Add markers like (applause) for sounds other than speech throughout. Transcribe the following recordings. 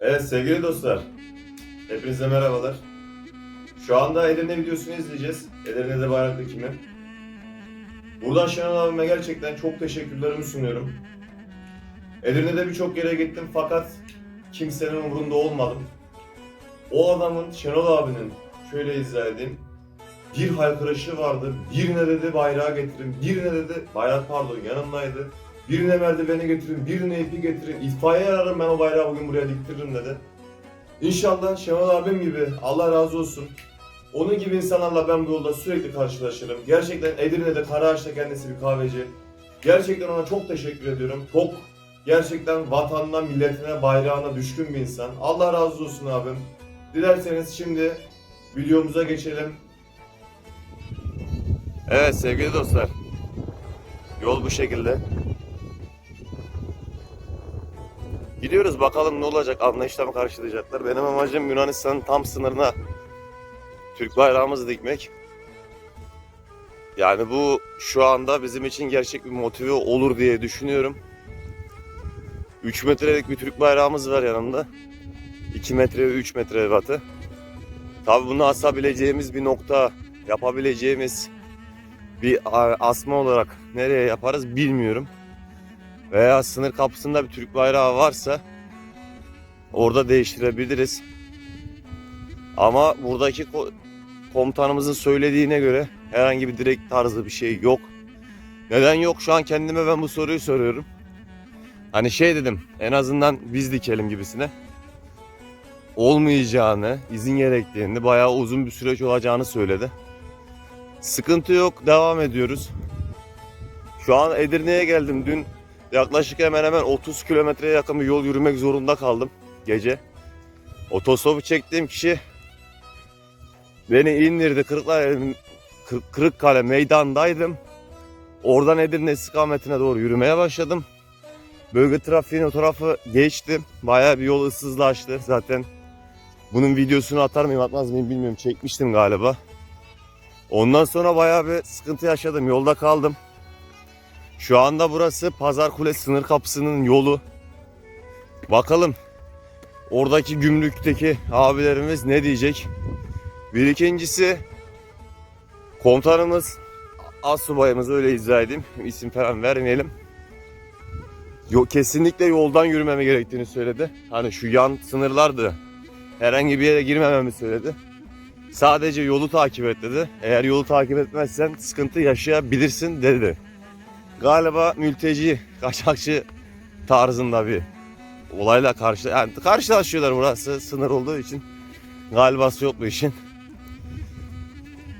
Evet sevgili dostlar, hepinize merhabalar. Şu anda Edirne videosunu izleyeceğiz. Edirne'de bayraklı kimi? Buradan Şenol abime gerçekten çok teşekkürlerimi sunuyorum. Edirne'de birçok yere gittim fakat kimsenin umurunda olmadım. O adamın, Şenol abinin, şöyle izah edeyim. Bir haykırışı vardı, birine dedi bayrağı getirin, birine dedi, bayrak pardon yanımdaydı. Birine merdiveni getirin, birine ipi getirin. İtfaiye ararım ben o bayrağı bugün buraya diktiririm dedi. İnşallah Şenol abim gibi Allah razı olsun. Onun gibi insanlarla ben bu yolda sürekli karşılaşırım. Gerçekten Edirne'de Karaağaç'ta kendisi bir kahveci. Gerçekten ona çok teşekkür ediyorum. Çok gerçekten vatanına, milletine, bayrağına düşkün bir insan. Allah razı olsun abim. Dilerseniz şimdi videomuza geçelim. Evet sevgili dostlar. Yol bu şekilde. Gidiyoruz bakalım ne olacak anlayışla mı karşılayacaklar. Benim amacım Yunanistan'ın tam sınırına Türk bayrağımızı dikmek. Yani bu şu anda bizim için gerçek bir motive olur diye düşünüyorum. 3 metrelik bir Türk bayrağımız var yanımda. 2 metre ve 3 metre batı. Tabi bunu asabileceğimiz bir nokta, yapabileceğimiz bir asma olarak nereye yaparız bilmiyorum veya sınır kapısında bir Türk bayrağı varsa orada değiştirebiliriz. Ama buradaki ko- komutanımızın söylediğine göre herhangi bir direkt tarzı bir şey yok. Neden yok? Şu an kendime ben bu soruyu soruyorum. Hani şey dedim en azından biz dikelim gibisine. Olmayacağını, izin gerektiğini, bayağı uzun bir süreç olacağını söyledi. Sıkıntı yok, devam ediyoruz. Şu an Edirne'ye geldim. Dün Yaklaşık hemen hemen 30 kilometreye yakın bir yol yürümek zorunda kaldım gece. Otostopu çektiğim kişi beni indirdi Kırıkkale, Kır- Kırıkkale meydandaydım. Oradan Edirne istikametine doğru yürümeye başladım. Bölge trafiğinin o tarafı geçtim. Bayağı bir yol ıssızlaştı. Zaten bunun videosunu atar mıyım atmaz mıyım bilmiyorum. Çekmiştim galiba. Ondan sonra bayağı bir sıkıntı yaşadım. Yolda kaldım. Şu anda burası Pazar Kule sınır kapısının yolu. Bakalım oradaki gümrükteki abilerimiz ne diyecek? Bir ikincisi komutanımız Asubayımız öyle izah edeyim. İsim falan vermeyelim. Yo, kesinlikle yoldan yürümeme gerektiğini söyledi. Hani şu yan sınırlardı. Herhangi bir yere girmememi söyledi. Sadece yolu takip et dedi. Eğer yolu takip etmezsen sıkıntı yaşayabilirsin dedi galiba mülteci, kaçakçı tarzında bir olayla karşı yani karşılaşıyorlar burası sınır olduğu için galibası yok bu işin.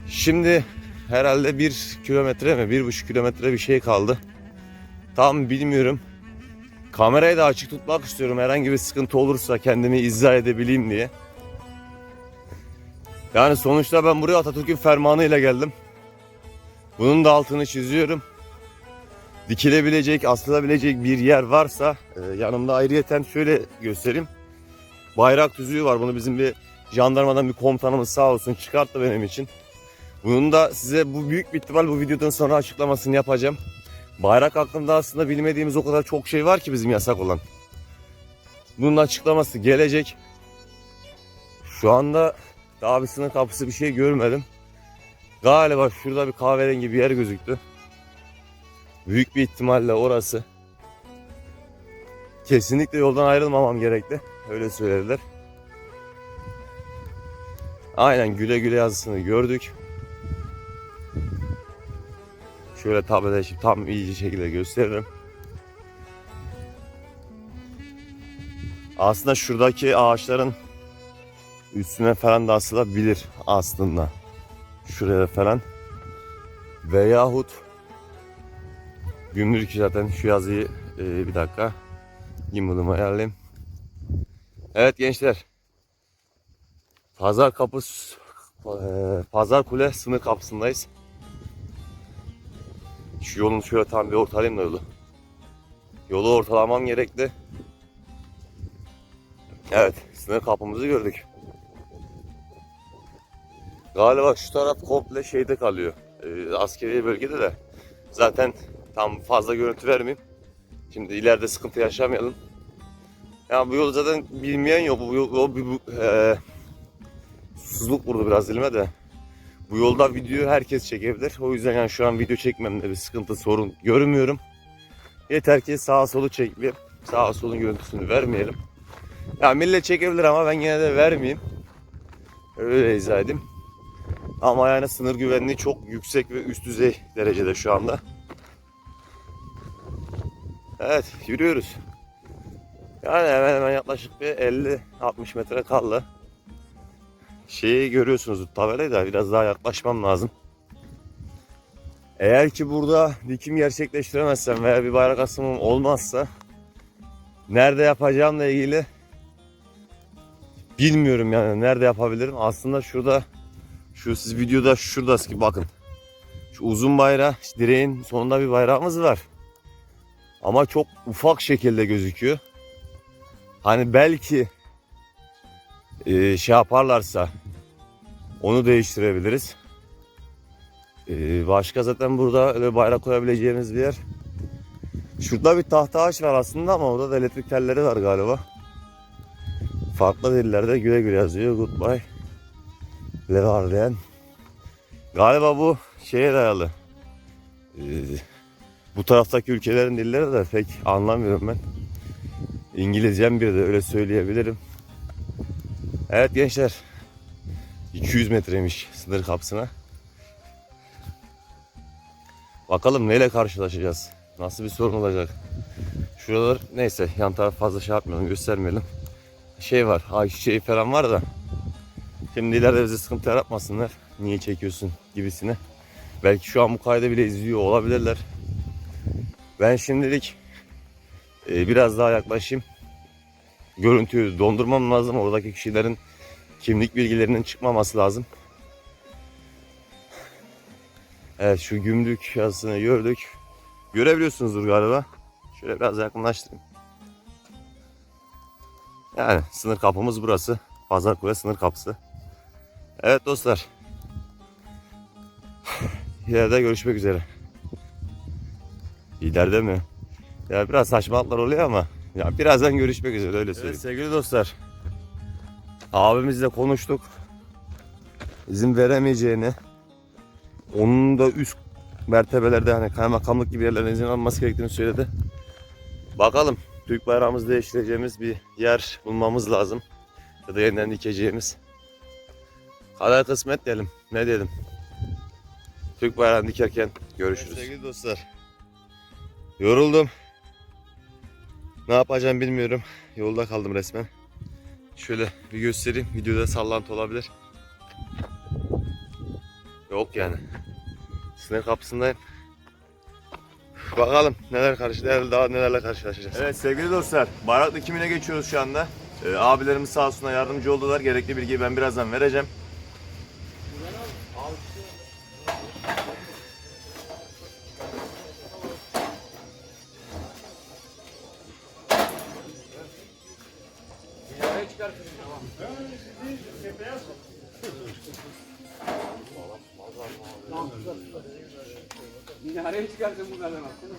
Şimdi herhalde bir kilometre mi bir buçuk kilometre bir şey kaldı. Tam bilmiyorum. Kamerayı da açık tutmak istiyorum herhangi bir sıkıntı olursa kendimi izah edebileyim diye. Yani sonuçta ben buraya Atatürk'ün fermanıyla geldim. Bunun da altını çiziyorum dikilebilecek, asılabilecek bir yer varsa e, yanımda ayrıyeten şöyle göstereyim. Bayrak tüzüğü var. Bunu bizim bir jandarmadan bir komutanımız sağ olsun çıkarttı benim için. Bunun da size bu büyük bir ihtimal bu videodan sonra açıklamasını yapacağım. Bayrak hakkında aslında bilmediğimiz o kadar çok şey var ki bizim yasak olan. Bunun açıklaması gelecek. Şu anda sınır kapısı bir şey görmedim. Galiba şurada bir kahverengi bir yer gözüktü. Büyük bir ihtimalle orası. Kesinlikle yoldan ayrılmamam gerekli. Öyle söylediler. Aynen güle güle yazısını gördük. Şöyle tabela şimdi tam iyice şekilde gösteririm. Aslında şuradaki ağaçların üstüne falan da asılabilir aslında. Şuraya falan. Veyahut Gümrük zaten şu yazıyı e, bir dakika gimbal'ımı ayarlayayım. Evet gençler. Pazar kapısı e, Pazar Kule sınır kapısındayız. Şu yolun şöyle tam bir ortalayayım da yolu. Yolu ortalamam gerekli. Evet sınır kapımızı gördük. Galiba şu taraf komple şeyde kalıyor. E, askeri bölgede de. Zaten Tam fazla görüntü vermeyeyim. Şimdi ileride sıkıntı yaşamayalım. Ya bu yolu zaten bilmeyen yok. Bu yol, bu, bu, eee, susuzluk vurdu biraz dilime de. Bu yolda video herkes çekebilir. O yüzden yani şu an video çekmemde bir sıkıntı, sorun görmüyorum. Yeter ki sağa solu çekmeyelim. Sağa solun görüntüsünü vermeyelim. Ya millet çekebilir ama ben yine de vermeyeyim. Öyle izah edeyim. Ama yani sınır güvenliği çok yüksek ve üst düzey derecede şu anda. Evet yürüyoruz. Yani hemen hemen yaklaşık bir 50-60 metre kaldı. Şeyi görüyorsunuz tabelayı da biraz daha yaklaşmam lazım. Eğer ki burada dikim gerçekleştiremezsem veya bir bayrak asımım olmazsa nerede yapacağımla ilgili bilmiyorum yani nerede yapabilirim. Aslında şurada şu siz videoda şurada ki bakın. Şu uzun bayrağı direğin sonunda bir bayrağımız var. Ama çok ufak şekilde gözüküyor. Hani belki e, şey yaparlarsa onu değiştirebiliriz. E, başka zaten burada öyle bayrak koyabileceğimiz bir yer. Şurada bir tahta ağaç var aslında ama orada da elektrik telleri var galiba. Farklı dillerde güle güle yazıyor. Goodbye. Levarden. Galiba bu şeye dayalı. Ee, bu taraftaki ülkelerin dilleri de pek anlamıyorum ben. İngilizcem bir de öyle söyleyebilirim. Evet gençler. 200 metreymiş sınır kapısına. Bakalım neyle karşılaşacağız. Nasıl bir sorun olacak. Şuralar neyse yan taraf fazla şey yapmayalım göstermeyelim. Şey var ayçiçeği falan var da. Şimdi ileride bize sıkıntı yaratmasınlar. Niye çekiyorsun gibisine. Belki şu an bu kaydı bile izliyor olabilirler. Ben şimdilik e, biraz daha yaklaşayım. Görüntüyü dondurmam lazım. Oradaki kişilerin kimlik bilgilerinin çıkmaması lazım. Evet şu gümrük yazısını gördük. Görebiliyorsunuzdur galiba. Şöyle biraz yakınlaştırayım. Yani sınır kapımız burası. Pazarkule sınır kapısı. Evet dostlar. (sighs) İleride görüşmek üzere. İleride mi? Ya biraz saçmalıklar oluyor ama ya birazdan görüşmek üzere öyle söyleyeyim. Evet, sevgili dostlar. Abimizle konuştuk. İzin veremeyeceğini, onun da üst mertebelerde hani kaymakamlık gibi yerlerden izin alması gerektiğini söyledi. Bakalım Türk bayrağımızı değiştireceğimiz bir yer bulmamız lazım. Ya da yeniden dikeceğimiz. Kader kısmet diyelim. Ne diyelim. Türk bayrağını dikerken görüşürüz. Sevgili dostlar. Yoruldum. Ne yapacağım bilmiyorum. Yolda kaldım resmen. Şöyle bir göstereyim. Videoda sallantı olabilir. Yok yani. Sınır kapısındayım. Bakalım neler karşı daha nelerle karşılaşacağız. Evet sevgili dostlar, bayrak dikimine geçiyoruz şu anda. Ee, abilerimiz sağ olsunlar yardımcı oldular. Gerekli bilgiyi ben birazdan vereceğim. Minareye çıkarsın bunlardan aslında.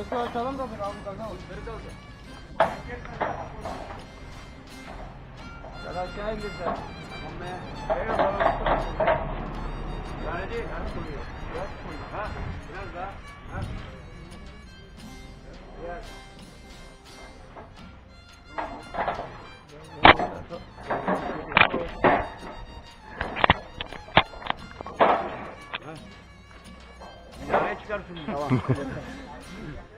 Burası açalım da bir abi kalkan alışveriş alacak. Ya da aşağıya gireceğiz. Olmaya. Evet tamam. Yani değil, hani koyuyor. Biraz koyuyor. Ha, biraz daha. Ha. Biraz. Tamam. (laughs)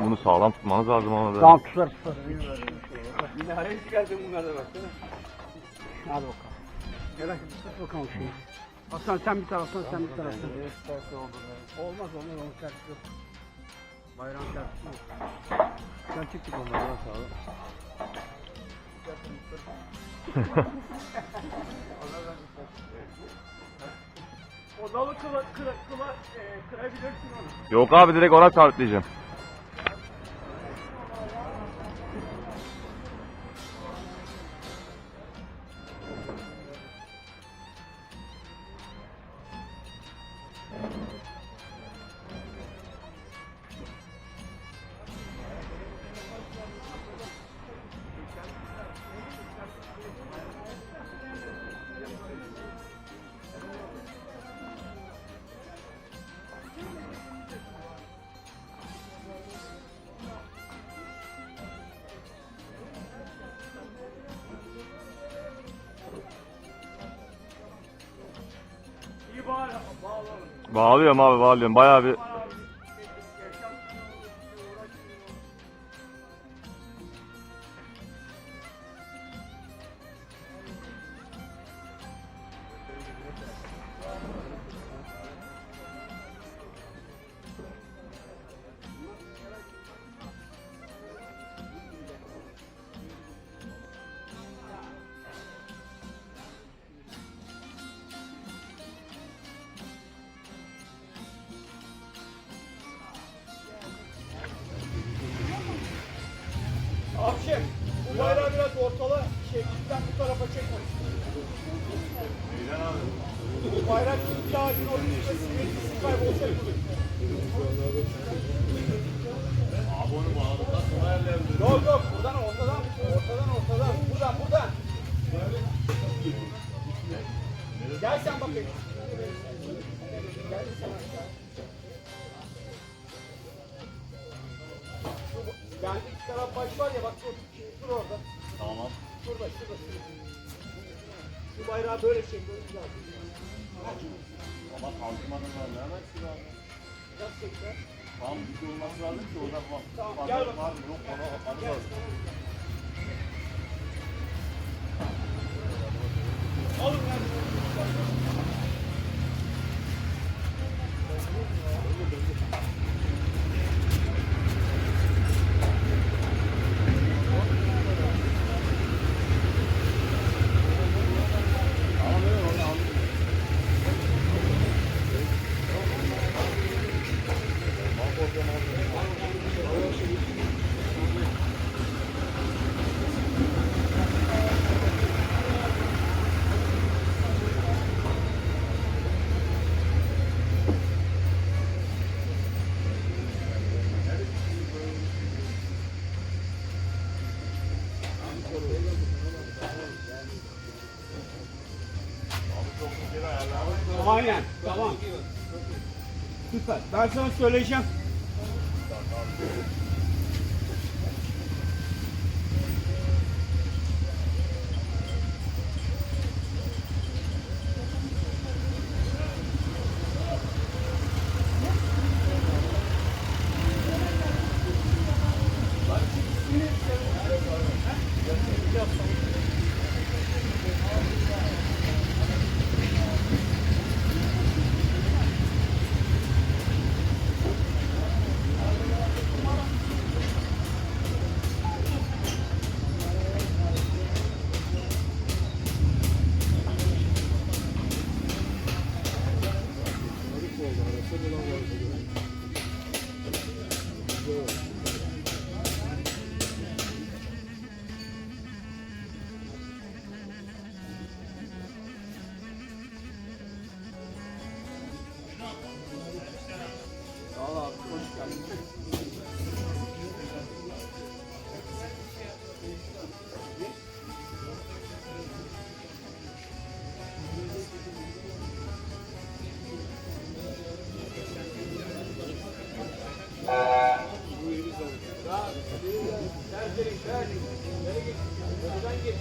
Bunu sağlam tutmanız lazım ama. Tamam tutar tutar. Minareye çıkarsın bunlardan baksana. Hadi bakalım. Gel tut bakalım şunu. Hasan sen bir taraftan sen bir taraftan. Olmaz olmaz onun tersi yok. Bayrağın tersi yok. Sen çıktık onlardan sağ (laughs) O dalı kıla, kıla, kıla, e, kırabilirsin onu. Yok abi direkt ona sabitleyeceğim. Bağlıyorum abi bağlıyorum. Bayağı bir ortala, Aynen, tamam. Süper. Ben sana söyleyeceğim. Ver, ver, ver. Buradan git.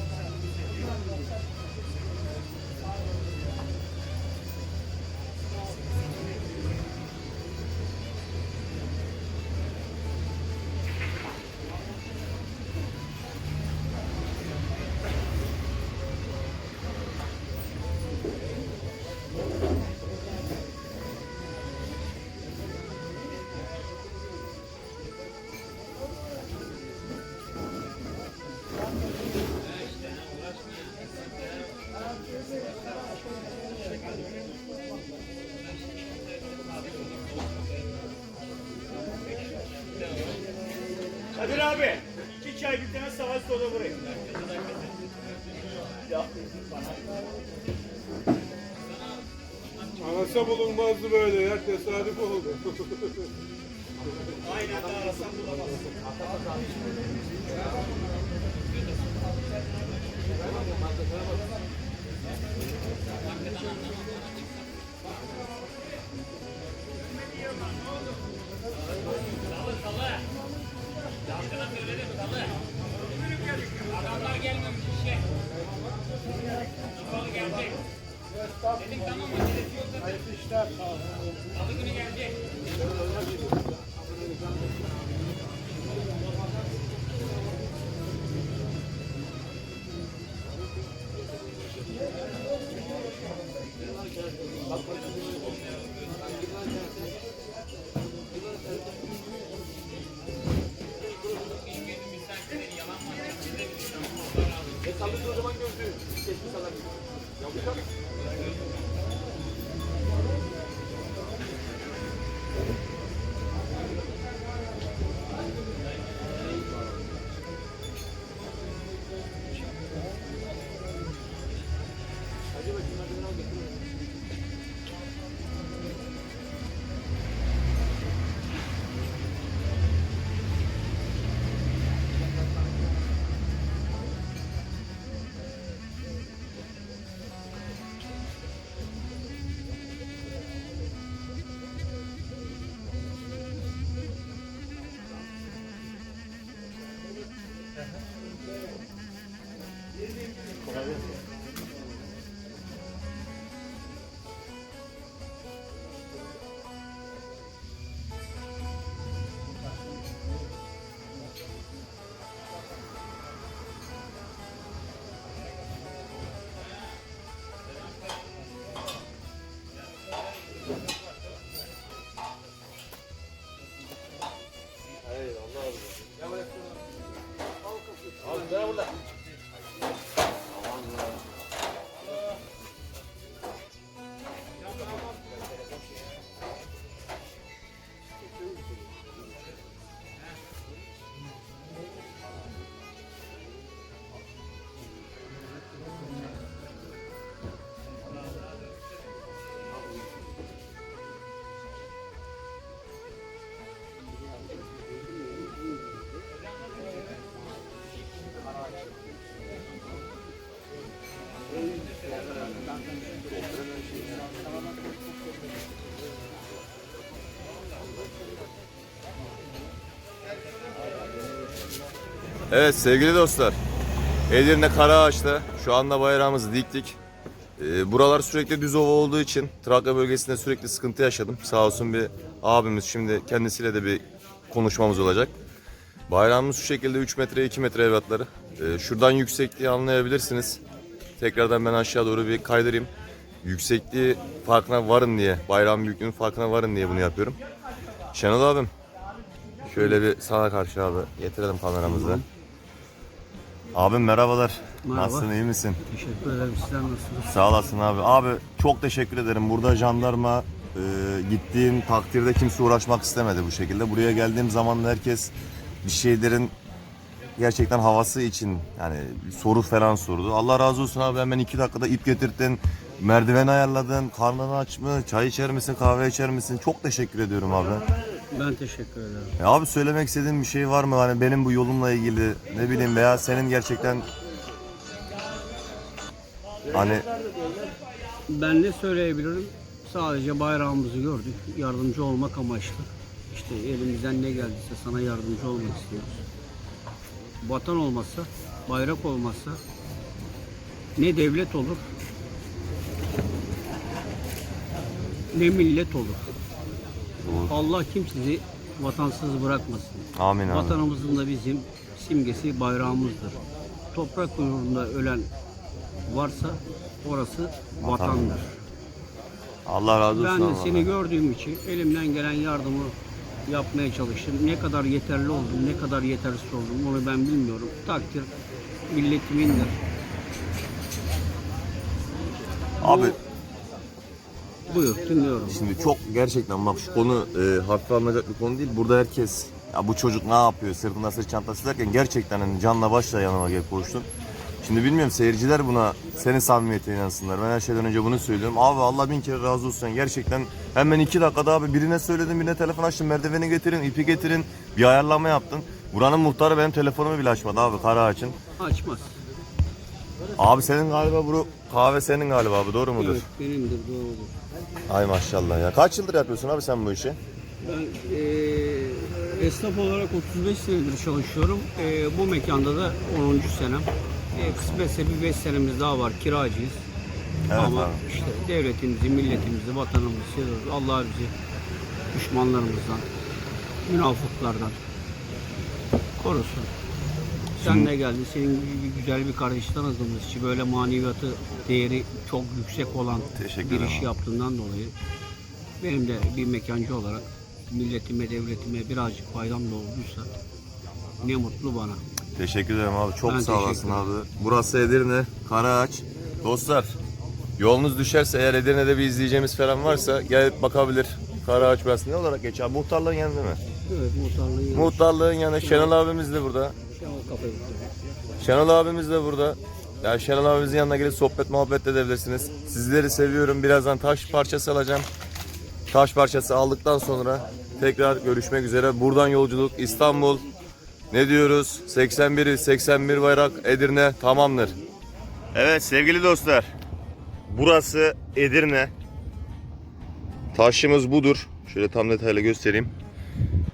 Kadir abi. iki çay bir tane savaş soda buraya. Arasa bulunmazdı böyle ya tesadüf oldu. Aynen de arasan bulamazsın. Adamlar gelmemiş işe. Kapalı gelecek. Dedik tamam acelesi yok zaten. Salı günü gelecek. Evet sevgili dostlar. Edirne Karaağaç'ta şu anda bayrağımızı diktik. Ee, buralar sürekli düz ova olduğu için Trakya bölgesinde sürekli sıkıntı yaşadım. Sağ olsun bir abimiz şimdi kendisiyle de bir konuşmamız olacak. Bayrağımız şu şekilde 3 metre 2 metre evlatları. Ee, şuradan yüksekliği anlayabilirsiniz. Tekrardan ben aşağı doğru bir kaydırayım. Yüksekliği farkına varın diye, bayrağın büyüklüğünün farkına varın diye bunu yapıyorum. Şenol abim, şöyle bir sana karşı abi getirelim kameramızı. Abim merhabalar. Merhaba. Nasılsın iyi misin? Teşekkür ederim. Sizler nasılsınız? Sağ olasın abi. Abi çok teşekkür ederim. Burada jandarma e, gittiğim takdirde kimse uğraşmak istemedi bu şekilde. Buraya geldiğim zaman da herkes bir şeylerin gerçekten havası için yani soru falan sordu. Allah razı olsun abi hemen iki dakikada ip getirdin. Merdiven ayarladın, karnını aç mı, çay içer misin, kahve içer misin? Çok teşekkür ediyorum abi. Ben teşekkür ederim. Ya abi söylemek istediğin bir şey var mı? Hani benim bu yolumla ilgili ne bileyim veya senin gerçekten hani Ben ne söyleyebilirim? Sadece bayrağımızı gördük. Yardımcı olmak amaçlı. İşte elimizden ne geldiyse sana yardımcı olmak istiyoruz. Vatan olmazsa, bayrak olmazsa ne devlet olur, ne millet olur. Allah kimseyi vatansız bırakmasın. amin abi. Vatanımızın da bizim simgesi bayrağımızdır. Toprak uğrunda ölen varsa orası vatandır. Allah razı olsun. Ben de seni gördüğüm için elimden gelen yardımı yapmaya çalıştım. Ne kadar yeterli oldum, ne kadar yetersiz oldum onu ben bilmiyorum. Takdir milletimindir. Abi Buyur dinliyorum. şimdi çok gerçekten bak şu konu e, hafife alınacak bir konu değil. Burada herkes Ya bu çocuk ne yapıyor sırtında sırt çantası derken gerçekten hani canla başla yanıma gelip koştun. Şimdi bilmiyorum seyirciler buna senin samimiyetine inansınlar. Ben her şeyden önce bunu söylüyorum. Abi Allah bin kere razı olsun. Gerçekten hemen iki dakikada abi birine söyledim birine telefon açtım. Merdiveni getirin, ipi getirin. Bir ayarlama yaptın. Buranın muhtarı benim telefonumu bile açmadı abi Karaağaç'ın. Açmaz. Abi senin galiba bu kahve senin galiba abi doğru mudur? Evet benimdir doğrudur. Ay maşallah ya. Kaç yıldır yapıyorsun abi sen bu işi? Ben eee esnaf olarak 35 senedir çalışıyorum. Eee, bu mekanda da 10. senem. E, kısmetse bir 5 senemiz daha var kiracıyız. Evet Ama abi. işte devletimizi, milletimizi, vatanımızı seviyoruz. Allah bizi düşmanlarımızdan, münafıklardan korusun. Sen de geldin. Senin gibi güzel bir kardeş tanıdığımız için böyle maneviyatı değeri çok yüksek olan Teşekkür bir iş yaptığından dolayı benim de bir mekancı olarak milletime, devletime birazcık faydam da olduysa ne mutlu bana. Teşekkür ederim abi. Çok Ben sağ olasın abi. Burası Edirne, Karaağaç. Dostlar, yolunuz düşerse eğer Edirne'de bir izleyeceğimiz falan varsa gelip bakabilir. Karaağaç burası ne olarak abi? Muhtarlığın yanında mı? Evet muhtarlığın yanı. Muhtarlığın yanında Şenol abimiz de burada. Şenol abimiz de burada. Yani Şenol abimizin yanına gelip sohbet muhabbet edebilirsiniz. Sizleri seviyorum. Birazdan taş parçası alacağım. Taş parçası aldıktan sonra tekrar görüşmek üzere. Buradan yolculuk İstanbul. Ne diyoruz? 81 81 bayrak Edirne tamamdır. Evet sevgili dostlar. Burası Edirne. Taşımız budur. Şöyle tam detaylı göstereyim.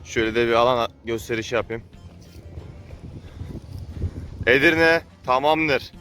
Şöyle de bir alan gösterişi yapayım. Edirne tamamdır.